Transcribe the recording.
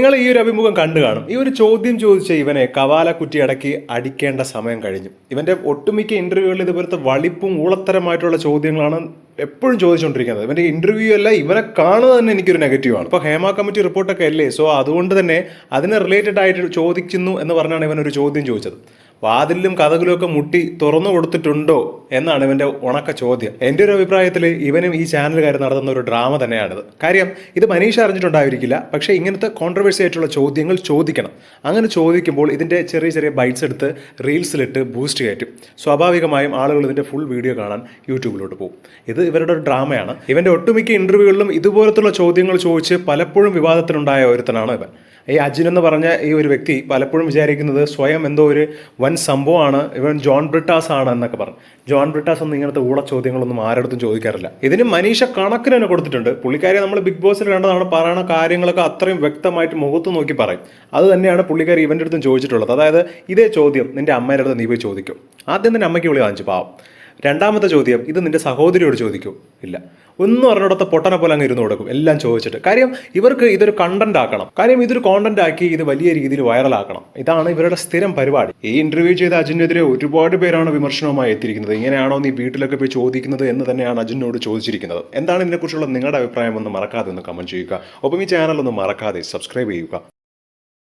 നിങ്ങൾ ഈ ഒരു അഭിമുഖം കണ്ടു കാണും. ഈ ഒരു ചോദ്യം ചോദിച്ച ഇവനെ കവാലക്കുറ്റി അടക്കി അടിക്കേണ്ട സമയം കഴിഞ്ഞു. ഇവന്റെ ഒട്ടുമിക്ക ഇന്റർവ്യൂകളിൽ ഇതുപോലത്തെ വളിപ്പും ഊളത്തരമായിട്ടുള്ള ചോദ്യങ്ങളാണ് എപ്പോഴും ചോദിച്ചുകൊണ്ടിരിക്കുന്നത്. ഇവന്റെ ഇന്റർവ്യൂ അല്ല ഇവനെ കാണുന്നത് തന്നെ എനിക്കൊരു നെഗറ്റീവാണ് ഇപ്പോൾ ഹേമ കമ്മിറ്റി റിപ്പോർട്ടൊക്കെ അല്ലേ? സോ അതുകൊണ്ട് തന്നെ അതിന് റിലേറ്റഡ് ആയിട്ട് ചോദിക്കുന്നു എന്ന് പറഞ്ഞാണ് ഇവൻ ഒരു ചോദ്യം ചോദിച്ചത്. വാതിലും കഥകളും ഒക്കെ മുട്ടി തുറന്നു കൊടുത്തിട്ടുണ്ടോ എന്നാണ് ഇവന്റെ ഉണക്ക ചോദ്യം. എന്റെ ഒരു അഭിപ്രായത്തിൽ ഇവനും ഈ ചാനലുകാർ നടത്തുന്ന ഒരു ഡ്രാമ തന്നെയാണിത്. കാര്യം ഇത് മനീഷ അറിഞ്ഞിട്ടുണ്ടായിരിക്കില്ല. പക്ഷേ ഇങ്ങനത്തെ കോൺട്രവേഴ്സി ആയിട്ടുള്ള ചോദ്യങ്ങൾ ചോദിക്കണം. അങ്ങനെ ചോദിക്കുമ്പോൾ ഇതിന്റെ ചെറിയ ചെറിയ ബൈറ്റ്സ് എടുത്ത് റീൽസിലിട്ട് ബൂസ്റ്റ് കയറ്റും. സ്വാഭാവികമായും ആളുകൾ ഇതിന്റെ ഫുൾ വീഡിയോ കാണാൻ യൂട്യൂബിലോട്ട് പോകും. ഇത് ഇവരുടെ ഒരു ഡ്രാമയാണ്. ഇവന്റെ ഒട്ടുമിക്ക ഇന്റർവ്യൂകളിലും ഇതുപോലത്തുള്ള ചോദ്യങ്ങൾ ചോദിച്ച് പലപ്പോഴും വിവാദത്തിനുണ്ടായ ഒരുത്തനാണ് ഇവൻ. ഈ അജിൻ എന്ന് പറഞ്ഞ ഈ ഒരു വ്യക്തി പലപ്പോഴും വിചാരിക്കുന്നത് സ്വയം എന്തോ ഒരു വൻ സംഭവമാണ്. ഇവൻ ജോൺ ബ്രിട്ടാസ് ആണ് എന്നൊക്കെ പറഞ്ഞു. ജോൺ ബ്രിട്ടാസ് ഒന്നും ഇങ്ങനത്തെ ഊള ചോദ്യങ്ങളൊന്നും ആരടുത്തും ചോദിക്കാറില്ല. ഇതിന് മനീഷ കണക്കിന് തന്നെ കൊടുത്തിട്ടുണ്ട്. പുള്ളിക്കാരി നമ്മൾ ബിഗ് ബോസിൽ കണ്ടതാണ് പറയുന്ന കാര്യങ്ങളൊക്കെ അത്രയും വ്യക്തമായിട്ട് മുഖത്ത് നോക്കി പറയും. അത് തന്നെയാണ് പുള്ളിക്കാരി ഇവന്റെ അടുത്തും ചോദിച്ചിട്ടുള്ളത്. അതായത് ഇതേ ചോദ്യം നിന്റെ അമ്മേന്റെ അടുത്ത് നീ പോയി ചോദിക്കും. ആദ്യം തന്നെ അമ്മയ്ക്ക് വിളി വാങ്ങിച്ചു പാവം. രണ്ടാമത്തെ ചോദ്യം ഇത് നിന്റെ സഹോദരിയോട് ചോദിക്കൂ. ഇല്ല. ഒന്നും അറിഞ്ഞിടത്ത് പൊട്ടനെ പോലെ അങ്ങ് ഇരുന്ന് കൊടുക്കും. എല്ലാം ചോദിച്ചിട്ട്. കാര്യം ഇവർക്ക് ഇതൊരു കണ്ടന്റ് ആക്കണം. കാര്യം ഇതൊരു കോണ്ടന്റ് ആക്കി ഇത് വലിയ രീതിയിൽ വൈറലാക്കണം ഇതാണ് ഇവരുടെ സ്ഥിരം പരിപാടി. ഈ ഇന്റർവ്യൂ ചെയ്ത അജിനെതിരെ ഒരുപാട് പേരാണ് വിമർശനവുമായി എത്തിയിരിക്കുന്നത്. ഇങ്ങനെയാണോ നീ വീട്ടിലൊക്കെ പോയി ചോദിക്കുന്നത് എന്ന് തന്നെയാണ് അജിനോട് ചോദിച്ചിരിക്കുന്നത്. എന്താണ് ഇതിനെക്കുറിച്ചുള്ള നിങ്ങളുടെ അഭിപ്രായം ഒന്ന് മറക്കാതെ ഒന്ന് കമന്റ് ചെയ്യുക. ഒപ്പം ഈ ചാനൽ ഒന്ന് മറക്കാതെ സബ്സ്ക്രൈബ് ചെയ്യുക.